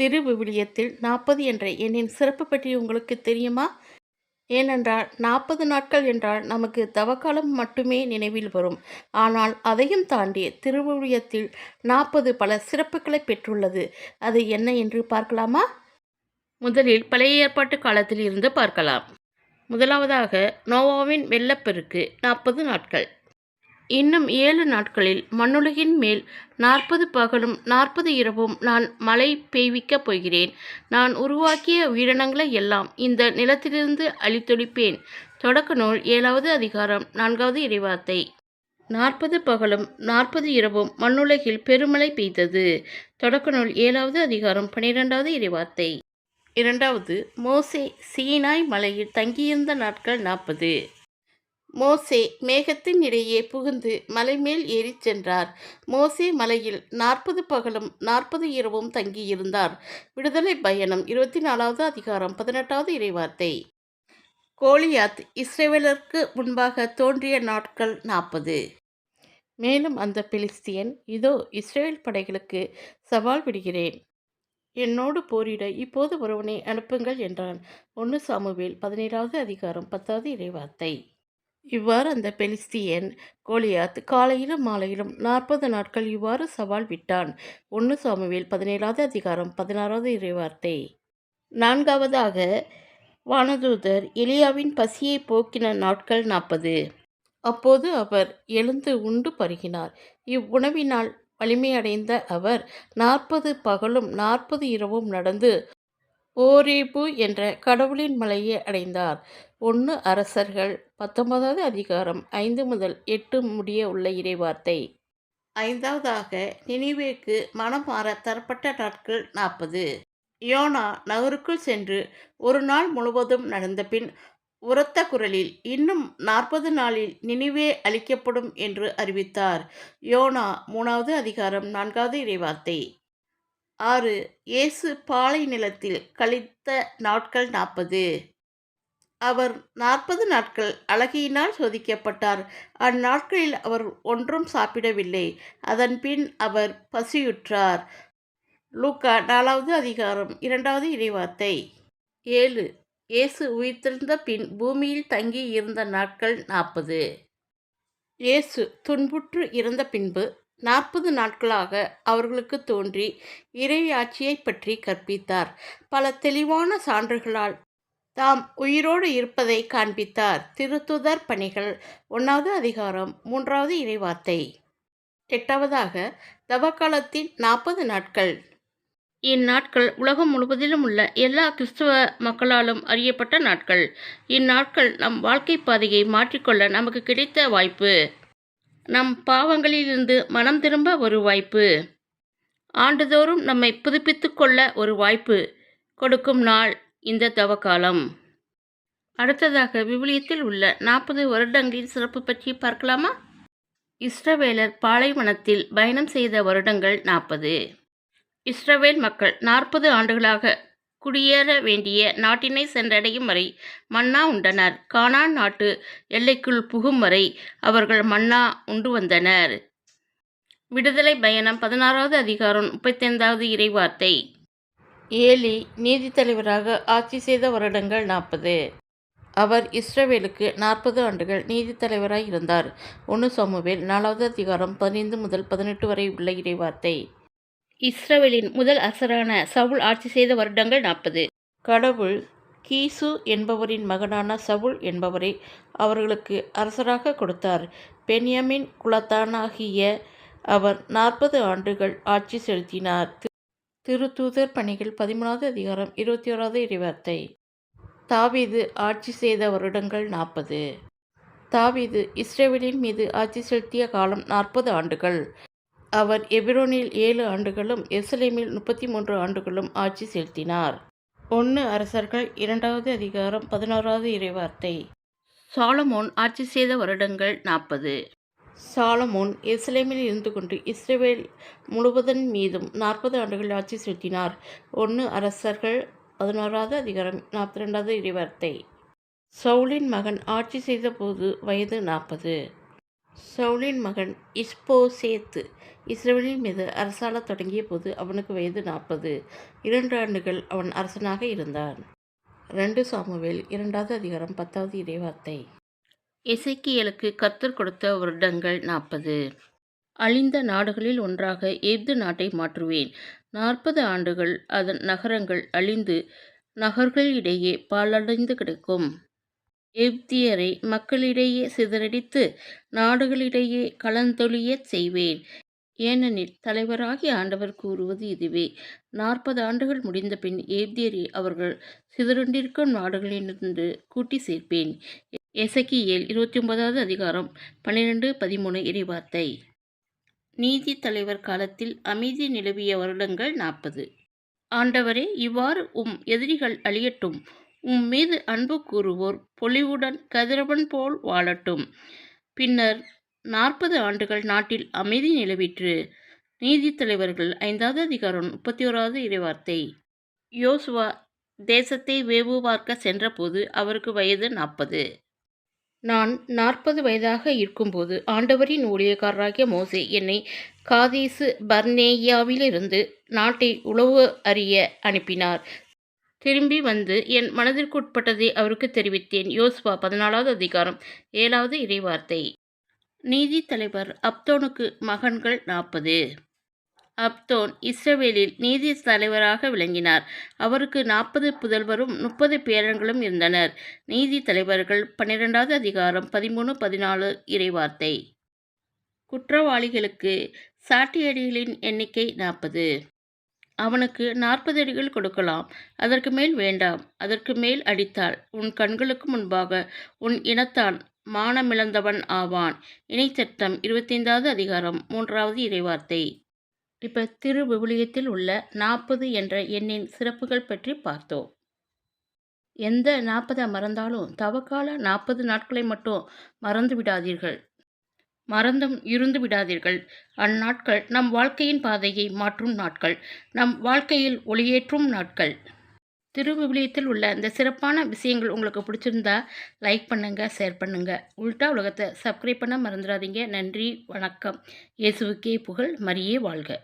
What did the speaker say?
திருவிவிலியத்தில் நாற்பது என்ற எண்ணின் சிறப்பு பற்றி உங்களுக்கு தெரியுமா? ஏனென்றால் நாற்பது நாட்கள் என்றால் நமக்கு தவக்காலம் மட்டுமே நினைவில் வரும். ஆனால் அதையும் தாண்டி திருவிழியத்தில் நாற்பது பல சிறப்புகளை பெற்றுள்ளது. அது என்ன என்று பார்க்கலாமா? முதலில் பழைய ஏற்பாட்டு காலத்தில் இருந்து பார்க்கலாம். முதலாவதாக நோவாவின் வெள்ளப்பெருக்கு நாற்பது நாட்கள். இன்னும் ஏழு நாட்களில் மண்ணுலகின் மேல் நாற்பது பகலும் நாற்பது இரவும் நான் மழை பெய்விக்கப் போகிறேன். நான் உருவாக்கிய உயிரினங்களை எல்லாம் இந்த நிலத்திலிருந்து அழித்தொழிப்பேன். தொடக்க நூல் ஏழாவது அதிகாரம் நான்காவது இறைவார்த்தை. நாற்பது பகலும் நாற்பது இரவும் மண்ணுலகில் பெருமழை பெய்தது. தொடக்க நூல் ஏழாவது அதிகாரம் பனிரெண்டாவது இறைவார்த்தை. இரண்டாவது மோசே சீனாய் மலையில் தங்கியிருந்த நாட்கள் நாற்பது. மோசே மேகத்தின் இடையே புகுந்து மலை மேல் ஏறிச் சென்றார். மோசே மலையில் நாற்பது பகலும் நாற்பது இரவும் தங்கியிருந்தார். விடுதலை பயணம் இருபத்தி நாலாவது அதிகாரம் பதினெட்டாவது இறைவார்த்தை. கோலியாத் இஸ்ரேவேலருக்கு முன்பாக தோன்றிய நாட்கள் நாற்பது. மேலும் அந்த பெலிஸ்தியன் இதோ இஸ்ரேல் படைகளுக்கு சவால் விடுகிறேன். என்னோடு போரிட இப்போது ஒருவனை அனுப்புங்கள் என்றான். ஒன்று சாமுவேல் பதினேழாவது அதிகாரம் பத்தாவது இறைவார்த்தை. இவ்வாறு அந்த பெலிஸ்தியன் கோலியாத் காலையிலும் மாலையிலும் நாற்பது நாட்கள் இவ்வாறு சவால் விட்டான். ஒன்று சாமுவேல் பதினேழாவது அதிகாரம் பதினாறாவது இறைவார்த்தை. நான்காவதாக வானதூதர் எலியாவின் பசியை போக்கின நாட்கள் நாற்பது. அப்போது அவர் எழுந்து உண்டு பருகினார். இவ்வுணவினால் வலிமையடைந்த அவர் நாற்பது பகலும் நாற்பது இரவும் நடந்து ஓரேபு என்ற கடவுளின் மலையை அடைந்தார். ஒன்று அரசர்கள் பத்தொன்பதாவது அதிகாரம் ஐந்து முதல் எட்டு முடிய உள்ள இறைவார்த்தை. ஐந்தாவதாக நினைவேக்கு மனம் மாற தரப்பட்ட நாட்கள் நாற்பது. யோனா நகருக்குள் சென்று ஒரு நாள் முழுவதும் நடந்த பின் உரத்த குரலில் இன்னும் நாற்பது நாளில் நினைவே அளிக்கப்படும் என்று அறிவித்தார். யோனா மூணாவது அதிகாரம் நான்காவது இறைவார்த்தை. ஆறு இயேசு பாலை நிலத்தில் கழித்த நாட்கள் நாற்பது. அவர் நாற்பது நாட்கள் அழகியினால் சோதிக்கப்பட்டார். அந்நாட்களில் அவர் ஒன்றும் சாப்பிடவில்லை. அதன் பின் அவர் பசியுற்றார். லூக்கா நாலாவது அதிகாரம் இரண்டாவது இறைவார்த்தை ஏழு இயேசு உயிர்த்தெழுந்த பின் பூமியில் தங்கி இருந்த நாட்கள் நாற்பது. இயேசு துன்புற்று இறந்த பின்பு நாற்பது நாட்களாக அவர்களுக்கு தோன்றி இறையாட்சியை பற்றி கற்பித்தார். பல தெளிவான சான்றுகளால் தாம் உயிரோடு இருப்பதை காண்பித்தார். திருத்துதர் பணிகள் ஒன்றாவது அதிகாரம் மூன்றாவது இறைவார்த்தை. எட்டாவதாக தவக்காலத்தின் நாற்பது நாட்கள். இந்நாட்கள் உலகம் முழுவதிலும் உள்ள எல்லா கிறிஸ்துவ மக்களாலும் அறியப்பட்ட நாட்கள். இந்நாட்கள் நம் வாழ்க்கை பாதையை மாற்றிக்கொள்ள நமக்கு கிடைத்த வாய்ப்பு. நம் பாவங்களிலிருந்து மனம் திரும்ப ஒரு வாய்ப்பு. ஆண்டுதோறும் நம்மை புதுப்பித்து கொள்ள ஒரு வாய்ப்பு கொடுக்கும் நாள் இந்த தவக்காலம். அடுத்ததாக விவிலியத்தில் உள்ள நாற்பது வருடங்களின் சிறப்பு பற்றி பார்க்கலாமா? இஸ்ரவேலர் பாலைவனத்தில் பயணம் செய்த வருடங்கள் நாற்பது. இஸ்ரவேல் மக்கள் நாற்பது ஆண்டுகளாக குடியேற வேண்டிய நாட்டினை சென்றடையும் வரை மன்னா உண்டனர். கானா நாட்டு எல்லைக்குள் புகும் வரை அவர்கள் மன்னா உண்டு வந்தனர். விடுதலை பயணம் பதினாறாவது அதிகாரம் முப்பத்தைந்தாவது இறைவார்த்தை. ஏலி நீதித்தலைவராக ஆட்சி செய்த வருடங்கள் நாற்பது. அவர் இஸ்ரவேலுக்கு நாற்பது ஆண்டுகள் நீதித்தலைவராய் இருந்தார். ஒன்று சமூவில் நாலாவது அதிகாரம் பதினைந்து முதல் பதினெட்டு வரை உள்ள இறைவார்த்தை. இஸ்ரவேலின் முதல் அரசரான சவுல் ஆட்சி செய்த வருடங்கள் நாற்பது. கடவுள் கீசு என்பவரின் மகனான சவுல் என்பவரை அவர்களுக்கு அரசராக கொடுத்தார். பென்யமின் குலத்தானாகிய அவர் நாற்பது ஆண்டுகள் ஆட்சி செலுத்தினார். திருத்தூதர் பணிகள் பதிமூணாவது அதிகாரம் இருபத்தி. ஓராவது இறைவார்த்தை தாவீது ஆட்சி செய்த வருடங்கள் நாற்பது. தாவீது இஸ்ரேவேலின் மீது ஆட்சி செலுத்திய காலம் நாற்பது ஆண்டுகள். அவர் எபிரோனில் ஏழு ஆண்டுகளும் எருசலேமில் முப்பத்தி மூன்று ஆண்டுகளும் ஆட்சி செலுத்தினார். ஒன்று அரசர்கள் இரண்டாவது அதிகாரம் பதினோராவது இறைவார்த்தை. சாலமோன் ஆட்சி செய்த வருடங்கள் நாற்பது. சாலமோன் எருசலேமில் இருந்து கொண்டு இஸ்ரேல் முழுவதன் மீதும் நாற்பது ஆண்டுகள் ஆட்சி செலுத்தினார். ஒன்று அரசர்கள் பதினோராவது அதிகாரம் நாற்பத்தி ரெண்டாவது இறைவார்த்தை. சவுலின் மகன் ஆட்சி செய்த போது வயது நாற்பது. சவுலின் மகன் இஸ்போசேத்து. இஸ்ரேலின் மீது அரசாளத் தொடங்கிய போது அவனுக்கு வயது நாற்பது. இரண்டு ஆண்டுகள் அவன் அரசனாக இருந்தான். ரெண்டு சாமுவேல் இரண்டாவது அதிகாரம் பத்தாவது இறைவார்த்தை. இசைக்கியலுக்கு கத்தர் கொடுத்த வருடங்கள் நாற்பது. அழிந்த நாடுகளில் ஒன்றாக எகிப்து நாட்டை மாற்றுவேன். நாற்பது ஆண்டுகள் அதன் நகரங்கள் அழிந்து நகர்களிடையே பாழடைந்து கிடக்கும். எகிப்தியரை மக்களிடையே சிதறடித்து நாடுகளிடையே கலந்தொழியச் செய்வேன். ஏனெனில் தலைவராகிய ஆண்டவர் கூறுவது இதுவே. நாற்பது ஆண்டுகள் முடிந்த பின் எகிப்தியரை அவர்கள் சிதறுண்டிருக்கும் நாடுகளிலிருந்து கூட்டி சேர்ப்பேன். எசக்கியேல் இருபத்தி ஒன்பதாவது அதிகாரம் பன்னிரெண்டு பதிமூணு இறைவார்த்தை. நீதி தலைவர் காலத்தில் அமைதி நிலவிய வருடங்கள் நாற்பது. ஆண்டவரே இவ்வாறு உம் எதிரிகள் அழியட்டும். உம் மீது அன்பு கூறுவோர் பொலிவுடன் கதிரவன் போல் வாழட்டும். பின்னர் நாற்பது ஆண்டுகள் நாட்டில் அமைதி நிலவிற்று. நீதி தலைவர்கள் ஐந்தாவது அதிகாரம் முப்பத்தி ஓராவது இறைவார்த்தை. யோசுவா தேசத்தை வேவு பார்க்க சென்றபோது அவருக்கு வயது நாற்பது. நான் நாற்பது வயதாக இருக்கும்போது ஆண்டவரின் ஊழியக்காரராகிய மோசே என்னை காதேசு பர்னேயாவிலிருந்து நாட்டை உளவு அறிய அனுப்பினார். திரும்பி வந்து என் மனதிற்குட்பட்டதை அவருக்கு தெரிவித்தேன். யோசுவா பதினாலாவது அதிகாரம் ஏழாவது இறைவார்த்தை. நீதி தலைவர் அப்தோனுக்கு மகன்கள் நாற்பது. அப்தோன் இஸ்ரவேலில் நீதி தலைவராக விளங்கினார். அவருக்கு நாற்பது புதல்வரும் முப்பது பேரன்களும் இருந்தனர். நீதி தலைவர்கள் பன்னிரெண்டாவது அதிகாரம் பதிமூணு பதினாலு இறைவார்த்தை. குற்றவாளிகளுக்கு சாட்டியடிகளின் எண்ணிக்கை நாற்பது. அவனுக்கு நாற்பது அடிகள் கொடுக்கலாம். அதற்கு மேல் வேண்டாம். அதற்கு மேல் அடித்தால் உன் கண்களுக்கு முன்பாக உன் இனத்தான் மானமிழந்தவன் ஆவான். இணைச்சட்டம் இருபத்தைந்தாவது அதிகாரம் மூன்றாவது இறைவார்த்தை. இப்போ திரு விவிலியத்தில் உள்ள நாற்பது என்ற எண்ணின் சிறப்புகள் பற்றி பார்த்தோம். எந்த நாற்பதை மறந்தாலும் தவக்கால நாற்பது நாட்களை மட்டும் மறந்து விடாதீர்கள் மறந்தும் இருந்து விடாதீர்கள். அந்நாட்கள் நம் வாழ்க்கையின் பாதையை மாற்றும் நாட்கள். நம் வாழ்க்கையில் ஒளியேற்றும் நாட்கள். திருவிவிலியத்தில் உள்ள இந்த சிறப்பான விஷயங்கள் உங்களுக்கு பிடிச்சிருந்தா லைக் பண்ணுங்கள் ஷேர் பண்ணுங்கள் உல்டா உலகத்தை சப்ஸ்கிரைப் பண்ண மறந்துடாதீங்க. நன்றி வணக்கம். இயேசுவுக்கே புகழ் மரியே வாழ்க.